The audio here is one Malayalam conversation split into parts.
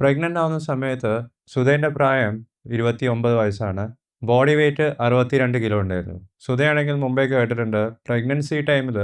പ്രഗ്നന്റ് ആവുന്ന സമയത്ത് സുധേന്റെ പ്രായം ഇരുപത്തി ഒമ്പത് വയസ്സാണ്. ബോഡി വെയ്റ്റ് അറുപത്തിരണ്ട് കിലോ ഉണ്ടായിരുന്നു. സുധയാണെങ്കിൽ മുമ്പേ കേട്ടിട്ടുണ്ട് പ്രഗ്നൻസി ടൈമിൽ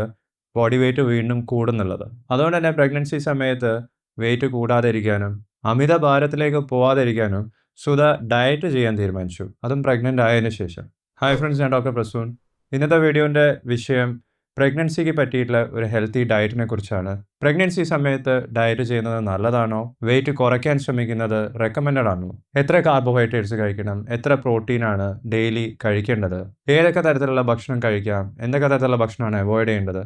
ബോഡി വെയ്റ്റ് വീണ്ടും കൂടുന്നുള്ളത്. അതുകൊണ്ട് തന്നെ പ്രഗ്നൻസി സമയത്ത് വെയിറ്റ് കൂടാതിരിക്കാനും അമിത ഭാരത്തിലേക്ക് പോവാതിരിക്കാനും സുധ ഡയറ്റ് ചെയ്യാൻ തീരുമാനിച്ചു. അതും പ്രഗ്നന്റ് ആയതിനു ശേഷം. ഹായ് ഫ്രണ്ട്സ് ഞാൻ ഡോക്ടർ പ്രസൂൺ. ഇന്നത്തെ വീഡിയോന്റെ വിഷയം പ്രഗ്നൻസിക്ക് പറ്റിയിട്ടുള്ള ഒരു ഹെൽത്തി ഡയറ്റിനെ കുറിച്ചാണ്. പ്രഗ്നൻസി സമയത്ത് ഡയറ്റ് ചെയ്യുന്നത് നല്ലതാണോ? വെയിറ്റ് കുറയ്ക്കാൻ ശ്രമിക്കുന്നത് റെക്കമെൻഡഡ് ആണോ? എത്ര കാർബോഹൈഡ്രേറ്റ്സ് കഴിക്കണം? എത്ര പ്രോട്ടീനാണ് ഡെയിലി കഴിക്കേണ്ടത്? ഏതൊക്കെ തരത്തിലുള്ള ഭക്ഷണം കഴിക്കാം? എന്തൊക്കെ തരത്തിലുള്ള ഭക്ഷണമാണ് അവോയ്ഡ് ചെയ്യേണ്ടത്?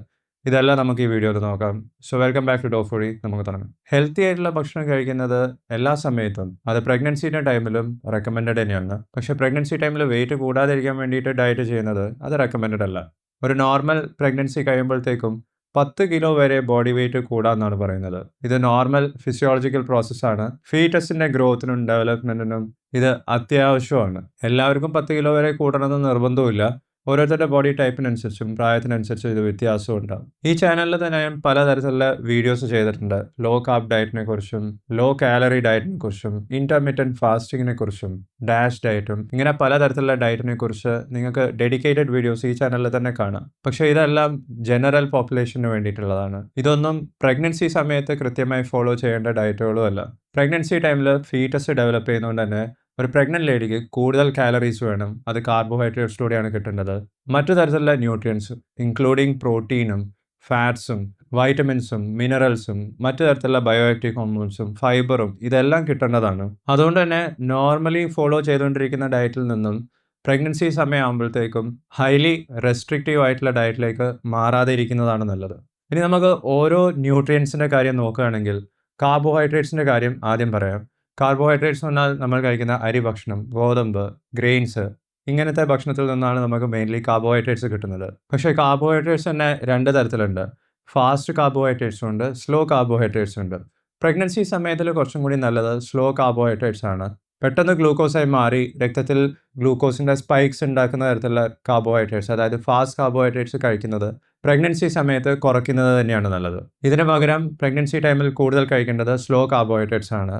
ഇതെല്ലാം നമുക്ക് ഈ വീഡിയോയിൽ നോക്കാം. സോ വെൽക്കം ബാക്ക് ടു ഡോഫോറി നമുക്ക് തുടങ്ങാം. ഹെൽത്തി ആയിട്ടുള്ള ഭക്ഷണം കഴിക്കുന്നത് എല്ലാ സമയത്തും അത് പ്രഗ്നൻസിയുടെ ടൈമിലും റെക്കമെൻഡഡ് തന്നെയാണ്. പക്ഷേ പ്രഗ്നൻസി ടൈമിൽ വെയിറ്റ് കൂടാതിരിക്കാൻ വേണ്ടിയിട്ട് ഡയറ്റ് ചെയ്യുന്നത് അത് റെക്കമെൻഡഡ് അല്ല. ഒരു നോർമൽ പ്രഗ്നൻസി കഴിയുമ്പോഴത്തേക്കും പത്ത് കിലോ വരെ ബോഡി വെയിറ്റ് കൂടാന്നാണ് പറയുന്നത്. ഇത് നോർമൽ ഫിസിയോളജിക്കൽ പ്രോസസ്സാണ് ഫീറ്റസിന്റെ ഗ്രോത്തിനും ഡെവലപ്മെന്റിനും ഇത് അത്യാവശ്യമാണ്. എല്ലാവർക്കും പത്ത് കിലോ വരെ കൂടണമെന്ന് നിർബന്ധമില്ല ഓരോരുത്തരുടെ ബോഡി ടൈപ്പിനനുസരിച്ചും പ്രായത്തിനനുസരിച്ചും ഇത് വ്യത്യാസവും ഉണ്ടാകും ഈ ചാനലിൽ തന്നെ ഞാൻ പലതരത്തിലുള്ള വീഡിയോസ് ചെയ്തിട്ടുണ്ട്. ലോ കാർബ് ഡയറ്റിനെ കുറിച്ചും ലോ കാലറി ഡയറ്റിനെ കുറിച്ചും ഇന്റർമീഡിയറ്റ് ഫാസ്റ്റിങ്ങിനെ കുറിച്ചും ഡാഷ് ഡയറ്റും ഇങ്ങനെ പലതരത്തിലുള്ള ഡയറ്റിനെ കുറിച്ച് നിങ്ങൾക്ക് ഡെഡിക്കേറ്റഡ് വീഡിയോസ് ഈ ചാനലിൽ തന്നെ കാണാം. പക്ഷേ ഇതെല്ലാം ജനറൽ പോപ്പുലേഷന് വേണ്ടിയിട്ടുള്ളതാണ്. ഇതൊന്നും പ്രഗ്നൻസി സമയത്ത് കൃത്യമായി ഫോളോ ചെയ്യേണ്ട ഡയറ്റുകളും അല്ല. പ്രഗ്നൻസി ടൈമിൽ ഫീറ്റസ് ഡെവലപ്പ് ചെയ്യുന്നതുകൊണ്ട് തന്നെ ഒരു പ്രഗ്നന്റ് ലേഡിക്ക് കൂടുതൽ കാലറീസ് വേണം. അത് കാർബോഹൈഡ്രേറ്റ്സിലൂടെയാണ് കിട്ടേണ്ടത്. മറ്റു തരത്തിലുള്ള ന്യൂട്രിയൻസ് ഇൻക്ലൂഡിങ് പ്രോട്ടീനും ഫാറ്റ്സും വൈറ്റമിൻസും മിനറൽസും മറ്റു തരത്തിലുള്ള ബയോആക്റ്റീവ് ഹോർമോൺസും ഫൈബറും ഇതെല്ലാം കിട്ടേണ്ടതാണ്. അതുകൊണ്ട് തന്നെ നോർമലി ഫോളോ ചെയ്തുകൊണ്ടിരിക്കുന്ന ഡയറ്റിൽ നിന്നും പ്രഗ്നൻസി സമയമാകുമ്പോഴത്തേക്കും ഹൈലി റെസ്ട്രിക്റ്റീവ് ആയിട്ടുള്ള ഡയറ്റിലേക്ക് മാറാതെ ഇരിക്കുന്നതാണ് നല്ലത്. ഇനി നമുക്ക് ഓരോ ന്യൂട്രിയൻസിന്റെ കാര്യം നോക്കുകയാണെങ്കിൽ കാർബോഹൈഡ്രേറ്റ്സിന്റെ കാര്യം ആദ്യം പറയാം. കാർബോഹൈഡ്രേറ്റ്സ് എന്നാൽ നമ്മൾ കഴിക്കുന്ന അരി ഭക്ഷണം ഗോതമ്പ് ഗ്രെയിൻസ് ഇങ്ങനത്തെ ഭക്ഷണത്തിൽ നിന്നാണ് നമുക്ക് മെയിൻലി കാർബോഹൈഡ്രേറ്റ്സ് കിട്ടുന്നത്. പക്ഷേ കാർബോഹൈഡ്രേറ്റ്സ് തന്നെ രണ്ട് തരത്തിലുണ്ട്. ഫാസ്റ്റ് കാർബോഹൈഡ്രേറ്റ്സും ഉണ്ട് സ്ലോ കാർബോഹൈഡ്രേറ്റ്സും ഉണ്ട്. പ്രഗ്നൻസി സമയത്തിൽ കുറച്ചും കൂടി നല്ലത് സ്ലോ കാർബോഹൈഡ്രേറ്റ്സ് ആണ്. പെട്ടെന്ന് ഗ്ലൂക്കോസായി മാറി രക്തത്തിൽ ഗ്ലൂക്കോസിന്റെ സ്പൈക്സ് ഉണ്ടാക്കുന്ന തരത്തിലുള്ള കാർബോഹൈഡ്രേറ്റ്സ് അതായത് ഫാസ്റ്റ് കാർബോഹൈഡ്രേറ്റ്സ് കഴിക്കുന്നത് പ്രഗ്നൻസി സമയത്ത് കുറയ്ക്കുന്നത് തന്നെയാണ് നല്ലത്. ഇതിന് പകരം പ്രഗ്നൻസി ടൈമിൽ കൂടുതൽ കഴിക്കേണ്ടത് സ്ലോ കാർബോഹൈഡ്രേറ്റ്സ് ആണ്.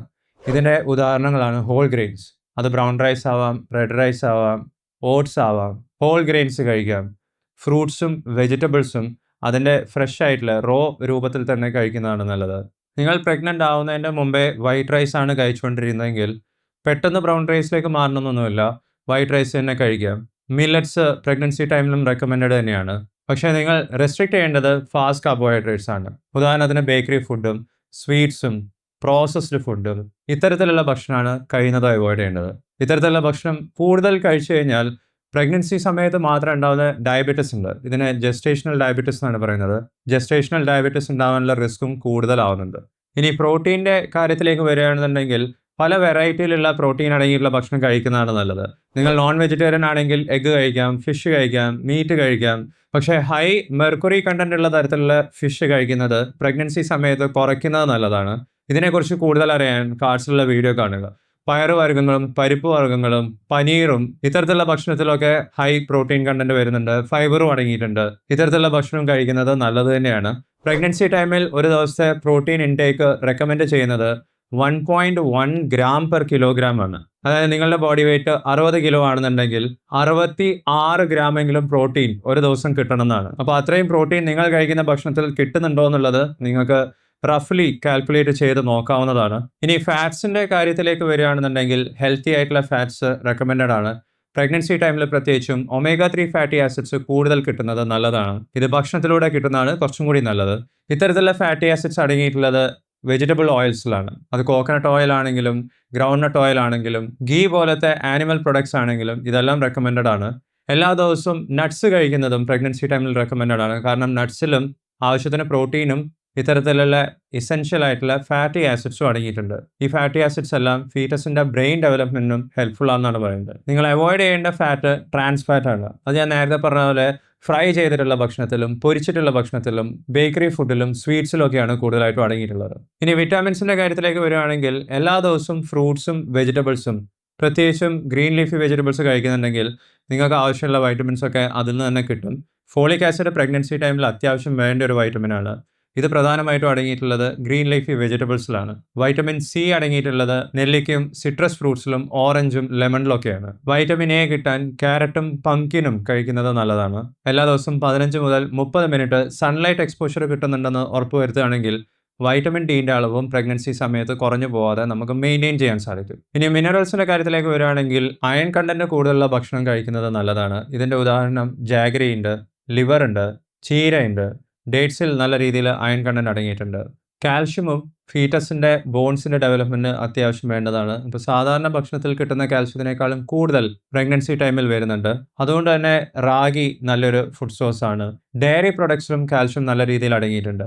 ഇതിന്റെ ഉദാഹരണങ്ങളാണ് ഹോൾ ഗ്രെയിൻസ് അത് ബ്രൗൺ റൈസ് ആവാം റെഡ് റൈസ് ആവാം ഓട്സ് ആവാം ഹോൾ ഗ്രെയിൻസ് കഴിക്കാം. ഫ്രൂട്ട്സും വെജിറ്റബിൾസും അതിന്റെ ഫ്രഷ് ആയിട്ടുള്ള റോ രൂപത്തിൽ തന്നെ കഴിക്കുന്നതാണ് നല്ലത്. നിങ്ങൾ പ്രഗ്നന്റ് ആവുന്നതിന്റെ മുമ്പേ വൈറ്റ് റൈസ് ആണ് കഴിച്ചുകൊണ്ടിരുന്നതെങ്കിൽ പെട്ടെന്ന് ബ്രൗൺ റൈസിലേക്ക് മാറണമെന്നൊന്നുമില്ല. വൈറ്റ് റൈസ് തന്നെ കഴിക്കാം. മില്ലറ്റ്സ് പ്രഗ്നൻസി ടൈമിലും റെക്കമെൻഡ് തന്നെയാണ്. പക്ഷേ നിങ്ങൾ റെസ്ട്രിക്റ്റ് ചെയ്യേണ്ടത് ഫാസ്റ്റ് കാർബോഹൈഡ്രേറ്റ്സ് ആണ്. ഉദാഹരണത്തിന് ബേക്കറി ഫുഡും സ്വീറ്റ്സും പ്രോസസ്ഡ് ഫുഡും ഇത്തരത്തിലുള്ള ഭക്ഷണമാണ് കഴിയുന്നത് അവോയ്ഡ് ചെയ്യേണ്ടത്. ഇത്തരത്തിലുള്ള ഭക്ഷണം കൂടുതൽ കഴിച്ചു കഴിഞ്ഞാൽ പ്രഗ്നൻസി സമയത്ത് മാത്രം ഉണ്ടാകുന്ന ഡയബറ്റിസ് ഉണ്ട്. ഇതിനെ ജസ്റ്റേഷണൽ ഡയബറ്റിസ് എന്നാണ് പറയുന്നത്. ജസ്റ്റേഷണൽ ഡയബറ്റിസ് ഉണ്ടാകാനുള്ള റിസ്ക്കും കൂടുതലാവുന്നുണ്ട്. ഇനി പ്രോട്ടീന്റെ കാര്യത്തിലേക്ക് വരികയാണെന്നുണ്ടെങ്കിൽ പല വെറൈറ്റിയിലുള്ള പ്രോട്ടീൻ അടങ്ങിയിട്ടുള്ള ഭക്ഷണം കഴിക്കുന്നതാണ് നല്ലത്. നിങ്ങൾ നോൺ വെജിറ്റേറിയൻ ആണെങ്കിൽ എഗ്ഗ് കഴിക്കാം ഫിഷ് കഴിക്കാം മീറ്റ് കഴിക്കാം. പക്ഷേ ഹൈ മെർക്കുറി കണ്ടന്റ് ഉള്ള തരത്തിലുള്ള ഫിഷ് കഴിക്കുന്നത് പ്രഗ്നൻസി സമയത്ത് കുറയ്ക്കുന്നത് നല്ലതാണ്. ഇതിനെക്കുറിച്ച് കൂടുതൽ അറിയാൻ കാർഡ്സിലുള്ള വീഡിയോ കാണുക. പയറുവർഗങ്ങളും പരിപ്പ് വർഗങ്ങളും പനീറും ഇത്തരത്തിലുള്ള ഭക്ഷണത്തിലൊക്കെ ഹൈ പ്രോട്ടീൻ കണ്ടന്റ് വരുന്നുണ്ട്. ഫൈബറും അടങ്ങിയിട്ടുണ്ട്. ഇത്തരത്തിലുള്ള ഭക്ഷണം കഴിക്കുന്നത് നല്ലത് തന്നെയാണ്. പ്രഗ്നൻസി ടൈമിൽ ഒരു ദിവസത്തെ പ്രോട്ടീൻ ഇൻടേക്ക് റെക്കമെൻഡ് ചെയ്യുന്നത് one point one gram per kilogram ആണ്. അതായത് നിങ്ങളുടെ ബോഡി വെയിറ്റ് അറുപത് കിലോ ആണെന്നുണ്ടെങ്കിൽ അറുപത്തി ആറ് ഗ്രാമെങ്കിലും പ്രോട്ടീൻ ഒരു ദിവസം കിട്ടണമെന്നാണ് അപ്പോൾ അത്രയും പ്രോട്ടീൻ നിങ്ങൾ കഴിക്കുന്ന ഭക്ഷണത്തിൽ കിട്ടുന്നുണ്ടോ എന്നുള്ളത് നിങ്ങൾക്ക് റഫ്ലി കാൽക്കുലേറ്റ് ചെയ്ത് നോക്കാവുന്നതാണ്. ഇനി ഫാറ്റ്സിന്റെ കാര്യത്തിലേക്ക് വരികയാണെന്നുണ്ടെങ്കിൽ ഹെൽത്തി ആയിട്ടുള്ള ഫാറ്റ്സ് റെക്കമെൻഡഡ് ആണ്. പ്രഗ്നൻസി ടൈമിൽ പ്രത്യേകിച്ചും ഒമേഗ ത്രീ ഫാറ്റി ആസിഡ്സ് കൂടുതൽ കിട്ടുന്നത് നല്ലതാണ്. ഇത് ഭക്ഷണത്തിലൂടെ കിട്ടുന്നതാണ് കുറച്ചും കൂടി നല്ലത്. ഇത്തരത്തിലുള്ള ഫാറ്റി ആസിഡ്സ് അടങ്ങിയിട്ടുള്ളത് വെജിറ്റബിൾ ഓയിൽസിലാണ് അത് കോക്കനട്ട് ഓയിൽ ആണെങ്കിലും ഗ്രൗണ്ട്നട്ട് ഓയിൽ ആണെങ്കിലും ഗീ പോലത്തെ ആനിമൽ പ്രൊഡക്ട്സ് ആണെങ്കിലും ഇതെല്ലാം റെക്കമെൻഡഡ് ആണ്. എല്ലാ ദിവസവും നട്ട്സ് കഴിക്കുന്നതും പ്രഗ്നൻസി ടൈമിൽ റെക്കമെൻഡഡ് ആണ്. കാരണം നട്ട്സിലും ആവശ്യത്തിന് പ്രോട്ടീനും ഇത്തരത്തിലുള്ള ഇസെൻഷ്യൽ ആയിട്ടുള്ള ഫാറ്റി ആസിഡ്സും അടങ്ങിയിട്ടുണ്ട്. ഈ ഫാറ്റി ആസിഡ്സ് എല്ലാം ഫീറ്റസിന്റെ ബ്രെയിൻ ഡെവലപ്മെന്റിനും ഹെൽപ്ഫുൾ ആണെന്നാണ് പറയുന്നത്. നിങ്ങൾ അവോയ്ഡ് ചെയ്യേണ്ട ഫാറ്റ് ട്രാൻസ് ഫാറ്റ് ആണ്. അത് ഞാൻ നേരത്തെ പറഞ്ഞ പോലെ ഫ്രൈ ചെയ്തിട്ടുള്ള ഭക്ഷണത്തിലും പൊരിച്ചിട്ടുള്ള ഭക്ഷണത്തിലും ബേക്കറി ഫുഡിലും സ്വീറ്റ്സിലും ഒക്കെയാണ് കൂടുതലായിട്ടും അടങ്ങിയിട്ടുള്ളത്. ഇനി വിറ്റാമിൻസിന്റെ കാര്യത്തിലേക്ക് വരികയാണെങ്കിൽ എല്ലാ ദിവസവും ഫ്രൂട്ട്സും വെജിറ്റബിൾസും പ്രത്യേകിച്ചും ഗ്രീൻ ലീഫി വെജിറ്റബിൾസ് കഴിക്കുന്നുണ്ടെങ്കിൽ നിങ്ങൾക്ക് ആവശ്യമുള്ള വൈറ്റമിൻസ് ഒക്കെ അതിൽ നിന്ന് തന്നെ കിട്ടും. ഫോളിക് ആസിഡ് പ്രഗ്നൻസി ടൈമിൽ അത്യാവശ്യം വേണ്ട ഒരു വൈറ്റമിനാണ് ഇത് പ്രധാനമായിട്ടും അടങ്ങിയിട്ടുള്ളത് ഗ്രീൻ ലീഫി വെജിറ്റബിൾസിലാണ്. വൈറ്റമിൻ സി അടങ്ങിയിട്ടുള്ളത് നെല്ലിക്കും സിട്രസ് ഫ്രൂട്ട്സിലും ഓറഞ്ചും ലെമണിലും ഒക്കെയാണ് വൈറ്റമിൻ എ കിട്ടാൻ ക്യാരറ്റും പങ്കിനും കഴിക്കുന്നത് നല്ലതാണ്. എല്ലാ ദിവസവും പതിനഞ്ച് മുതൽ മുപ്പത് മിനിറ്റ് സൺലൈറ്റ് എക്സ്പോഷർ കിട്ടുന്നുണ്ടെന്ന് ഉറപ്പുവരുത്തുകയാണെങ്കിൽ വൈറ്റമിൻ ഡിന്റെ അളവും പ്രഗ്നൻസി സമയത്ത് കുറഞ്ഞു പോവാതെ നമുക്ക് മെയിന്റെയിൻ ചെയ്യാൻ സാധിക്കും. ഇനി മിനറൽസിന്റെ കാര്യത്തിലേക്ക് വരികയാണെങ്കിൽ അയൺ കണ്ടന്റ് കൂടുതലുള്ള ഭക്ഷണം കഴിക്കുന്നത് നല്ലതാണ്. ഇതിന്റെ ഉദാഹരണം ജാഗരി ഉണ്ട് ലിവർ ഉണ്ട് ചീരയുണ്ട് ഡേറ്റ്സിൽ നല്ല രീതിയിൽ അയൺ കണ്ടന്റ് അടങ്ങിയിട്ടുണ്ട്. കാൽഷ്യമും ഫീറ്റസിന്റെ ബോൺസിന്റെ ഡെവലപ്മെന്റ് അത്യാവശ്യം വേണ്ടതാണ്. ഇപ്പോൾ സാധാരണ ഭക്ഷണത്തിൽ കിട്ടുന്ന കാൽഷ്യത്തിനേക്കാളും കൂടുതൽ പ്രഗ്നൻസി ടൈമിൽ വരുന്നുണ്ട്. അതുകൊണ്ട് തന്നെ റാഗി നല്ലൊരു ഫുഡ് സോഴ്സ് ആണ്. ഡയറി പ്രൊഡക്ട്സിലും കാൽഷ്യം നല്ല രീതിയിൽ അടങ്ങിയിട്ടുണ്ട്.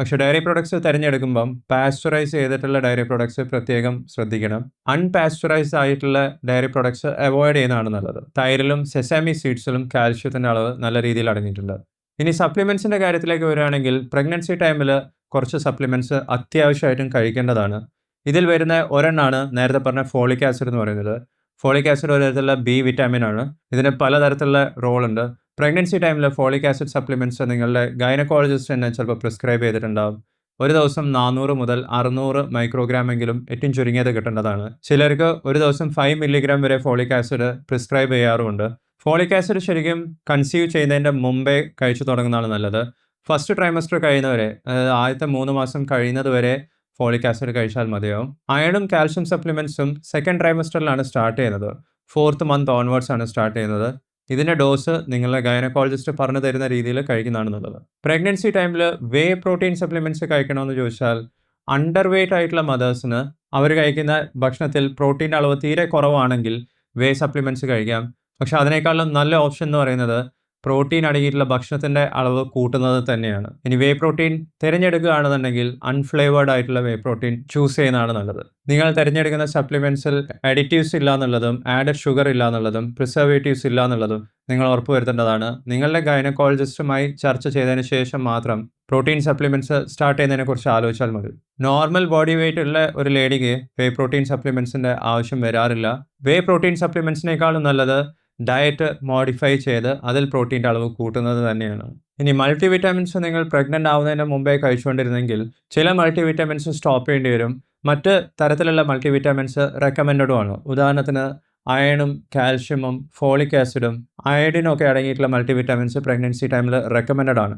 പക്ഷേ ഡയറി പ്രൊഡക്ട്സ് തിരഞ്ഞെടുക്കുമ്പം പാസ്ചറൈസ് ചെയ്തിട്ടുള്ള ഡയറി പ്രൊഡക്ട്സ് പ്രത്യേകം ശ്രദ്ധിക്കണം. അൺപാസ്ചറൈസ് ആയിട്ടുള്ള ഡയറി പ്രൊഡക്ട്സ് അവോയ്ഡ് ചെയ്യുന്നതാണ് നല്ലത്. തൈരിലും സെസാമി സീഡ്സിലും കാൽഷ്യത്തിന്റെ അളവ് നല്ല രീതിയിൽ അടങ്ങിയിട്ടുണ്ട്. ഇനി സപ്ലിമെൻസിന്റെ കാര്യത്തിലേക്ക് വരികയാണെങ്കിൽ പ്രഗ്നൻസി ടൈമിൽ കുറച്ച് സപ്ലിമെന്റ്സ് അത്യാവശ്യമായിട്ടും കഴിക്കേണ്ടതാണ്. ഇതിൽ വരുന്ന ഒരെണ്ണമാണ് നേരത്തെ പറഞ്ഞ ഫോളിക് ആസിഡ് എന്ന് പറയുന്നത്. ഫോളിക് ആസിഡ് ഒരു തരത്തിലുള്ള ബി വിറ്റാമിൻ ആണ്. ഇതിന് പലതരത്തിലുള്ള റോളുണ്ട് പ്രഗ്നൻസി ടൈമിൽ ഫോളിക് ആസിഡ് സപ്ലിമെന്റ്സ് നിങ്ങളുടെ ഗൈനക്കോളജിസ്റ്റ് തന്നെ ചിലപ്പോൾ പ്രിസ്ക്രൈബ് ചെയ്തിട്ടുണ്ടാവും. ഒരു ദിവസം നാനൂറ് മുതൽ അറുന്നൂറ് മൈക്രോഗ്രാം എങ്കിലും ഏറ്റവും ചുരുങ്ങിയത് കിട്ടേണ്ടതാണ്. ചിലർക്ക് ഒരു ദിവസം ഫൈവ് മില്ലിഗ്രാം വരെ ഫോളിക് ആസിഡ് പ്രിസ്ക്രൈബ് ചെയ്യാറുമുണ്ട്. ഫോളിക് ആസിഡ് ശരിക്കും കൺസീവ് ചെയ്യുന്നതിന്റെ മുമ്പേ കഴിച്ചു തുടങ്ങുന്നതാണ് നല്ലത്. ഫസ്റ്റ് ട്രൈമസ്റ്റർ കഴിയുന്നവരെ അതായത് ആദ്യത്തെ മൂന്ന് മാസം കഴിയുന്നത് വരെ ഫോളിക് ആസിഡ് കഴിച്ചാൽ മതിയാവും. അയണും കാൽഷ്യം സപ്ലിമെൻസും സെക്കൻഡ് ട്രൈമസ്റ്ററിലാണ് സ്റ്റാർട്ട് ചെയ്യുന്നത്. ഫോർത്ത് മന്ത് ഓൺവേർഡ്സ് ആണ് സ്റ്റാർട്ട് ചെയ്യുന്നത്. ഇതിന്റെ ഡോസ് നിങ്ങളുടെ ഗൈനക്കോളജിസ്റ്റ് പറഞ്ഞു തരുന്ന രീതിയിൽ കഴിക്കുന്നതാണ് നല്ലത്. പ്രഗ്നൻസി ടൈമിൽ വേ പ്രോട്ടീൻ സപ്ലിമെന്റ്സ് കഴിക്കണമെന്ന് ചോദിച്ചാൽ അണ്ടർ വെയ്റ്റ് ആയിട്ടുള്ള മദേഴ്സിന് അവർ കഴിക്കുന്ന ഭക്ഷണത്തിൽ പ്രോട്ടീന്റെ അളവ് തീരെ കുറവാണെങ്കിൽ വേ സപ്ലിമെന്റ്സ് കഴിക്കാം. പക്ഷെ അതിനേക്കാളും നല്ല ഓപ്ഷൻ എന്ന് പറയുന്നത് പ്രോട്ടീൻ അടങ്ങിയിട്ടുള്ള ഭക്ഷണത്തിന്റെ അളവ് കൂട്ടുന്നത് തന്നെയാണ്. ഇനി വേ പ്രോട്ടീൻ തിരഞ്ഞെടുക്കുകയാണെന്നുണ്ടെങ്കിൽ അൺഫ്ലേവേർഡ് ആയിട്ടുള്ള വേ പ്രോട്ടീൻ ചൂസ് ചെയ്യുന്നതാണ് നല്ലത്. നിങ്ങൾ തിരഞ്ഞെടുക്കുന്ന സപ്ലിമെന്റ്സിൽ അഡിറ്റീവ്സ് ഇല്ല എന്നുള്ളതും ആഡഡ് ഷുഗർ ഇല്ല എന്നുള്ളതും പ്രിസർവേറ്റീവ്സ് ഇല്ല എന്നുള്ളതും നിങ്ങൾ ഉറപ്പുവരുത്തേണ്ടതാണ് നിങ്ങളുടെ ഗൈനക്കോളജിസ്റ്റുമായി ചർച്ച ചെയ്തതിന് ശേഷം മാത്രം പ്രോട്ടീൻ സപ്ലിമെന്റ്സ് സ്റ്റാർട്ട് ചെയ്യുന്നതിനെക്കുറിച്ച് ആലോചിച്ചാൽ മതി. നോർമൽ ബോഡി വെയിറ്റ് ഉള്ള ഒരു ലേഡിക്ക് വേ പ്രോട്ടീൻ സപ്ലിമെന്റ്സിന്റെ ആവശ്യം വരാറില്ല. വേ പ്രോട്ടീൻ സപ്ലിമെന്റ്സിനേക്കാളും നല്ലത് ഡയറ്റ് മോഡിഫൈ ചെയ്ത് അതിൽ പ്രോട്ടീന്റെ അളവ് കൂട്ടുന്നത് തന്നെയാണ്. ഇനി മൾട്ടി വിറ്റാമിൻസ് നിങ്ങൾ പ്രഗ്നന്റ് ആവുന്നതിന് മുമ്പേ കഴിച്ചുകൊണ്ടിരുന്നെങ്കിൽ ചില മൾട്ടി വിറ്റാമിൻസ് സ്റ്റോപ്പ് ചെയ്യേണ്ടി വരും. മറ്റ് തരത്തിലുള്ള മൾട്ടി വിറ്റാമിൻസ് റെക്കമെൻഡഡുമാണ് ഉദാഹരണത്തിന് അയണും കാൽഷ്യമും ഫോളിക് ആസിഡും അയഡിനും ഒക്കെ അടങ്ങിയിട്ടുള്ള മൾട്ടി വിറ്റാമിൻസ് പ്രഗ്നൻസി ടൈമിൽ റെക്കമെൻഡഡ് ആണ്.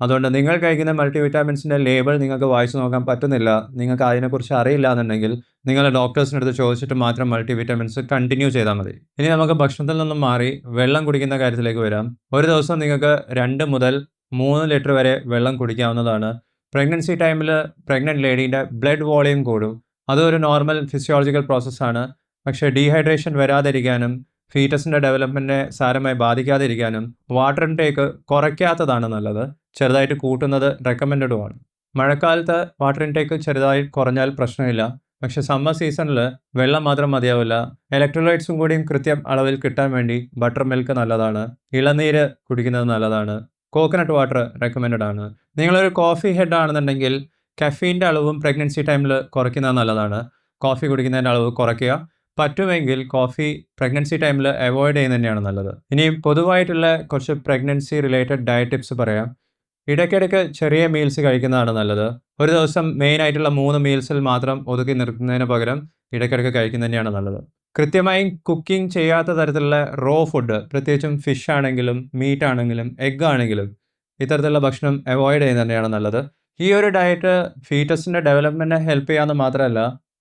അതുകൊണ്ട് നിങ്ങൾ കഴിക്കുന്ന മൾട്ടി വിറ്റാമിൻസിന്റെ ലേബിൾ നിങ്ങൾക്ക് വായിച്ചു നോക്കാൻ പറ്റുന്നില്ല. നിങ്ങൾക്ക് അതിനെക്കുറിച്ച് അറിയില്ല എന്നുണ്ടെങ്കിൽ നിങ്ങൾ ഡോക്ടേഴ്സിന്റെ അടുത്ത് ചോദിച്ചിട്ട് മാത്രം മൾട്ടി വിറ്റാമിൻസ് കണ്ടിന്യൂ ചെയ്താൽ മതി. ഇനി നമുക്ക് ഭക്ഷണത്തിൽ നിന്നും മാറി വെള്ളം കുടിക്കുന്ന കാര്യത്തിലേക്ക് വരാം. ഒരു ദിവസം നിങ്ങൾക്ക് രണ്ട് മുതൽ മൂന്ന് ലിറ്റർ വരെ വെള്ളം കുടിക്കാവുന്നതാണ്. പ്രഗ്നൻസി ടൈമിൽ പ്രഗ്നന്റ് ലേഡീന്റെ ബ്ലഡ് വോളിയം കൂടും. അതൊരു നോർമൽ ഫിസിയോളജിക്കൽ പ്രോസസ്സാണ് പക്ഷേ ഡീഹൈഡ്രേഷൻ വരാതിരിക്കാനും ഫീറ്റസിന്റെ ഡെവലപ്മെന്റിനെ സാരമായി ബാധിക്കാതിരിക്കാനും വാട്ടർ ഇൻടേക്ക് കുറയ്ക്കാത്തതാണ് നല്ലത്. ചെറുതായിട്ട് കൂട്ടുന്നത് റെക്കമെൻഡഡുമാണ് മഴക്കാലത്ത് വാട്ടർ ഇൻടേക്ക് ചെറുതായി കുറഞ്ഞാൽ പ്രശ്നമില്ല. പക്ഷെ സമ്മർ സീസണിൽ വെള്ളം മാത്രം മതിയാവില്ല. ഇലക്ട്രോലൈറ്റ്സും കൂടിയും കൃത്യം അളവിൽ കിട്ടാൻ വേണ്ടി ബട്ടർ മിൽക്ക് നല്ലതാണ്. ഇളനീര് കുടിക്കുന്നത് നല്ലതാണ്. കോക്കനട്ട് വാട്ടർ റെക്കമെൻഡഡ് ആണ്. നിങ്ങളൊരു കോഫി ഹെഡ് ആണെന്നുണ്ടെങ്കിൽ കഫീന്റെ അളവും പ്രഗ്നൻസി ടൈമിൽ കുറയ്ക്കുന്നത് നല്ലതാണ്. കോഫി കുടിക്കുന്നതിന്റെ അളവ് കുറയ്ക്കുക. പറ്റുമെങ്കിൽ കോഫി പ്രഗ്നൻസി ടൈമിൽ അവോയ്ഡ് ചെയ്യുന്നത് തന്നെയാണ് നല്ലത്. ഇനി പൊതുവായിട്ടുള്ള കുറച്ച് പ്രഗ്നൻസി റിലേറ്റഡ് ഡയറ്റ് ടിപ്സ് പറയാം. ഇടയ്ക്കിടയ്ക്ക് ചെറിയ മീൽസ് കഴിക്കുന്നതാണ് നല്ലത്. ഒരു ദിവസം മെയിൻ ആയിട്ടുള്ള മൂന്ന് മീൽസിൽ മാത്രം ഒതുക്കി നിർത്തുന്നതിന് പകരം ഇടയ്ക്കിടയ്ക്ക് കഴിക്കുന്നത് തന്നെയാണ് നല്ലത്. കൃത്യമായി കുക്കിംഗ് ചെയ്യാത്ത തരത്തിലുള്ള റോ ഫുഡ് പ്രത്യേകിച്ചും ഫിഷ് ആണെങ്കിലും മീറ്റ് ആണെങ്കിലും എഗ് ആണെങ്കിലും ഇത്തരത്തിലുള്ള ഭക്ഷണം അവോയ്ഡ് ചെയ്യുന്നത് തന്നെയാണ് നല്ലത്. ഈ ഒരു ഡയറ്റ് ഫീറ്റസിന്റെ ഡെവലപ്മെന്റിനെ ഹെൽപ്പ് ചെയ്യാമെന്ന് മാത്രമല്ല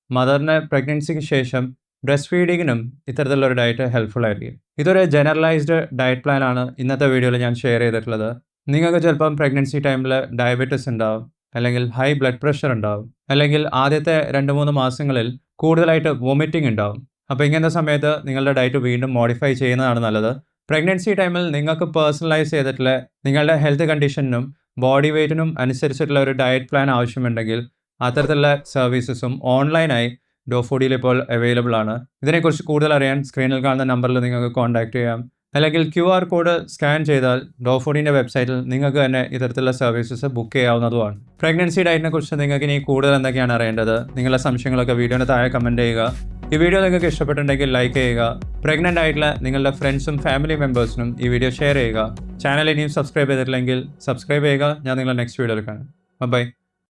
മദറിന്റെ പ്രഗ്നൻസിക്ക് ശേഷം ബ്രസ്റ്റ് ഫീഡിങ്ങിനും ഇത്തരത്തിലുള്ള ഒരു ഡയറ്റ് ഹെൽപ്ഫുൾ ആയിരിക്കും. ഇതൊരു ജനറലൈസ്ഡ് ഡയറ്റ് പ്ലാനാണ് ഇന്നത്തെ വീഡിയോയിൽ ഞാൻ ഷെയർ ചെയ്തിട്ടുള്ളത്. നിങ്ങൾക്ക് ചിലപ്പം പ്രഗ്നൻസി ടൈമിൽ ഡയബറ്റിസ് ഉണ്ടാവും അല്ലെങ്കിൽ ഹൈ ബ്ലഡ് പ്രഷർ ഉണ്ടാവും അല്ലെങ്കിൽ ആദ്യത്തെ രണ്ട് മൂന്ന് മാസങ്ങളിൽ കൂടുതലായിട്ട് വോമിറ്റിംഗ് ഉണ്ടാവും. അപ്പോൾ ഇങ്ങനത്തെ സമയത്ത് നിങ്ങളുടെ ഡയറ്റ് വീണ്ടും മോഡിഫൈ ചെയ്യുന്നതാണ് നല്ലത്. പ്രഗ്നൻസി ടൈമിൽ നിങ്ങൾക്ക് പേഴ്സണലൈസ് ചെയ്തിട്ടുള്ള നിങ്ങളുടെ ഹെൽത്ത് കണ്ടീഷനും ബോഡി വെയ്റ്റിനും അനുസരിച്ചിട്ടുള്ള ഒരു ഡയറ്റ് പ്ലാൻ ആവശ്യമുണ്ടെങ്കിൽ അത്തരത്തിലുള്ള സർവീസസും ഓൺലൈനായി ഡോഫോഡിയിൽ ഇപ്പോൾ അവൈലബിൾ ആണ്. ഇതിനെക്കുറിച്ച് കൂടുതൽ അറിയാൻ സ്ക്രീനിൽ കാണുന്ന നമ്പറിൽ നിങ്ങൾക്ക് കോൺടാക്ട് ചെയ്യാം. അല്ലെങ്കിൽ ക്യു ആർ കോഡ് സ്കാൻ ചെയ്താൽ ഡോഫോഡിന്റെ വെബ്സൈറ്റിൽ നിങ്ങൾക്ക് തന്നെ ഇത്തരത്തിലുള്ള സർവീസസ് ബുക്ക് ചെയ്യാവുന്നതുമാണ്. പ്രഗ്നൻസി ഡയറ്റിനെ കുറിച്ച് നിങ്ങൾക്ക് ഇനി കൂടുതൽ എന്തൊക്കെയാണ് അറിയേണ്ടത്? നിങ്ങളുടെ സംശയങ്ങളൊക്കെ വീഡിയോയുടെ താഴെ കമന്റ് ചെയ്യുക. ഈ വീഡിയോ നിങ്ങൾക്ക് ഇഷ്ടപ്പെട്ടിട്ടുണ്ടെങ്കിൽ ലൈക്ക് ചെയ്യുക. പ്രഗ്നന്റ് ആയിട്ടുള്ള നിങ്ങളുടെ ഫ്രണ്ട്സും ഫാമിലി മെമ്പേഴ്സിനും ഈ വീഡിയോ ഷെയർ ചെയ്യുക. ചാനൽ ഇനിയും സബ്സ്ക്രൈബ് ചെയ്തിട്ടില്ലെങ്കിൽ സബ്സ്ക്രൈബ് ചെയ്യുക. ഞാൻ നിങ്ങളെ നെക്സ്റ്റ് വീഡിയോയിൽ കാണാം. ബൈ